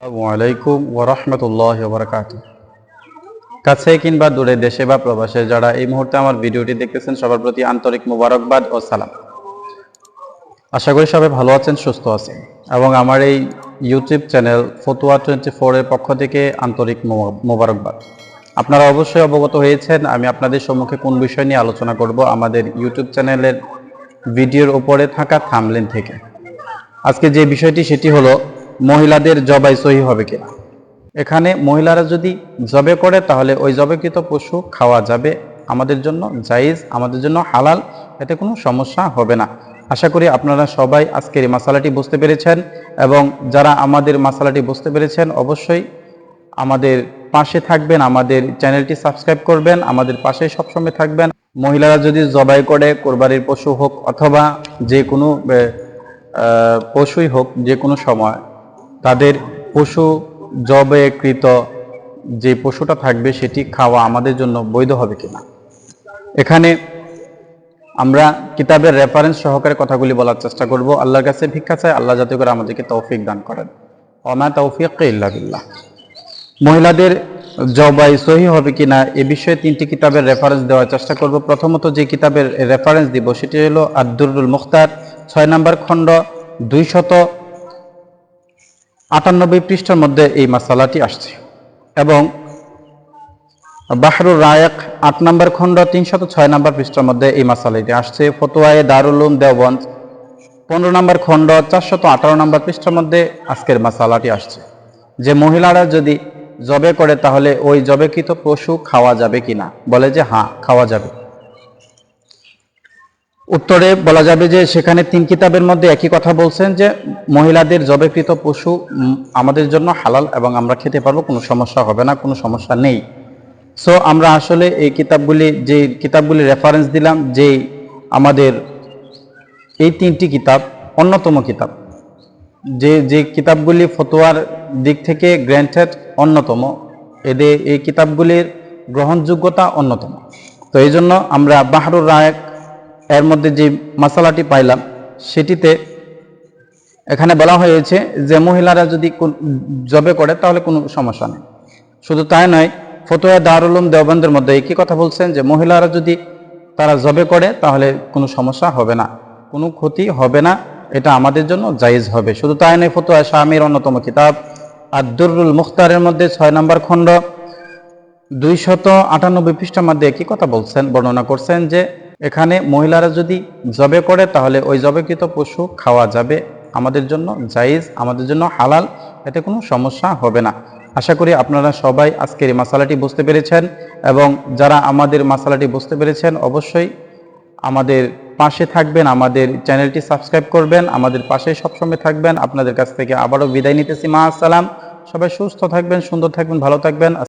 আসসালামু আলাইকুম ওরহমতুল্লাহ বরকাত কাছে কিংবা দূরে দেশে বা প্রবাসে যারা এই মুহূর্তে আমার ভিডিওটি দেখতেছেন, সবার প্রতি আন্তরিক মুবারকবাদ ও সালাম। আশা করি সবাই ভালো আছেন, সুস্থ আছেন এবং আমার এই ইউটিউব চ্যানেল ফতুয়া টোয়েন্টি ফোরের পক্ষ থেকে আন্তরিক মুবা- মুবারকবাদ। আপনারা অবশ্যই অবগত হয়েছেন, আমি আপনাদের সম্মুখে কোন বিষয় নিয়ে আলোচনা করব, আমাদের ইউটিউব চ্যানেলের ভিডিওর উপরে থাকা থামলেন থেকে। আজকে যে বিষয়টি, সেটি হলো মহিলাদের জবাই সহি হবে কিনা? এখানে মহিলারা যদি জবে করে, তাহলে ওই জবেকৃত পশু খাওয়া যাবে আমাদের জন্য জায়েজ, আমাদের জন্য হালাল, এতে কোনো সমস্যা হবে না। আশা করি আপনারা সবাই আজকের এই মশালাটি বুঝতে পেরেছেন এবং যারা আমাদের মশালাটি বুঝতে পেরেছেন, অবশ্যই আমাদের পাশে থাকবেন, আমাদের চ্যানেলটি সাবস্ক্রাইব করবেন, আমাদের পাশে সবসময় থাকবেন। মহিলারা যদি জবাই করে, কোরবানির পশু হোক অথবা যে কোনো পশুই হোক, যে কোনো সময় তাদের পশু জবেকৃত যে পশুটা থাকবে সেটি খাওয়া আমাদের জন্য বৈধ হবে কিনা? এখানে আমরা কিতাবের রেফারেন্স সহকারে কথাগুলি বলার চেষ্টা করব। আল্লাহর কাছে ভিক্ষা চাই, আল্লাহ যাতে করে আমাদেরকে তৌফিক দান করেন। অমা তৌফিক ইল্লা বিল্লাহ। মহিলাদের জবাই সহি হবে কিনা এ বিষয়ে তিনটি কিতাবের রেফারেন্স দেওয়ার চেষ্টা করব। প্রথমত যে কিতাবের রেফারেন্স দিব, সেটি হলো আব্দুরুল মুখতার, ছয় নম্বর খণ্ড, দুইশত আটানব্বই পৃষ্ঠার মধ্যে এই মাসালাটি আসছে। এবং বাহরুর রায়ক আট নম্বর খণ্ড, তিনশত ছয় নম্বর পৃষ্ঠার মধ্যে এই মাসালাটি আসছে। ফতোয়ায়ে দারুল উলুম দেওবন্দ পনেরো নম্বর খণ্ড, চারশত আঠারো নম্বর পৃষ্ঠার মধ্যে আজকের মাসালাটি আসছে। যে মহিলারা যদি জবে করে, তাহলে ওই জবেকৃত পশু খাওয়া যাবে কিনা? বলে যে হ্যাঁ খাওয়া যাবে। উত্তরে বলা যাবে যে, সেখানে তিন কিতাবের মধ্যে একই কথা বলছেন যে মহিলাদের জবেকৃত পশু আমাদের জন্য হালাল এবং আমরা খেতে পারব, কোনো সমস্যা হবে না, কোনো সমস্যা নেই। সো আমরা আসলে এই কিতাবগুলি, যে কিতাবগুলি রেফারেন্স দিলাম, যে আমাদের এই তিনটি কিতাব অন্যতম কিতাব। যে যে কিতাবগুলি ফতোয়ার দিক থেকে গ্র্যান্টেড অন্যতম এদের এই কিতাবগুলির গ্রহণযোগ্যতা অন্যতম। তো এই জন্য আমরা বাহারুর রায়ক এর মধ্যে যে মশালাটি পাইলাম, সেটিতে এখানে বলা হয়েছে যে মহিলারা যদি জবে করে, তাহলে কোনো সমস্যা নেই। শুধু তাই নয়, ফতোয়া দারুলুম দেওবন্দের মধ্যে একই কথা বলছেন যে মহিলারা যদি তারা জবে করে, তাহলে কোনো সমস্যা হবে না। কোনো ক্ষতি হবে না, এটা আমাদের জন্য জায়েজ হবে। শুধু তাই নয়, ফতোয়া স্বামীর অন্যতম কিতাব আব্দুরুল মুখতারের মধ্যে ছয় নম্বর খণ্ড। দুইশত আটানব্বই পৃষ্ঠার মধ্যে একই কথা বলছেন, বর্ণনা করছেন যে এখানে মহিলারা যদি জবে করে, তাহলে ওই জবেকৃত পশু খাওয়া যাবে। আমাদের জন্য জায়েজ, আমাদের জন্য হালাল, এতে কোনো সমস্যা হবে না। আশা করি আপনারা সবাই আজকের এই মশালাটি বুঝতে পেরেছেন এবং যারা আমাদের মশালাটি বুঝতে পেরেছেন অবশ্যই আমাদের পাশে থাকবেন, আমাদের চ্যানেলটি সাবস্ক্রাইব করবেন, আমাদের পাশে সবসময় থাকবেন। আপনাদের কাছ থেকে আবারও বিদায় নিতেছি। মা আসসালাম। সবাই সুস্থ থাকবেন, সুন্দর থাকবেন, ভালো থাকবেন।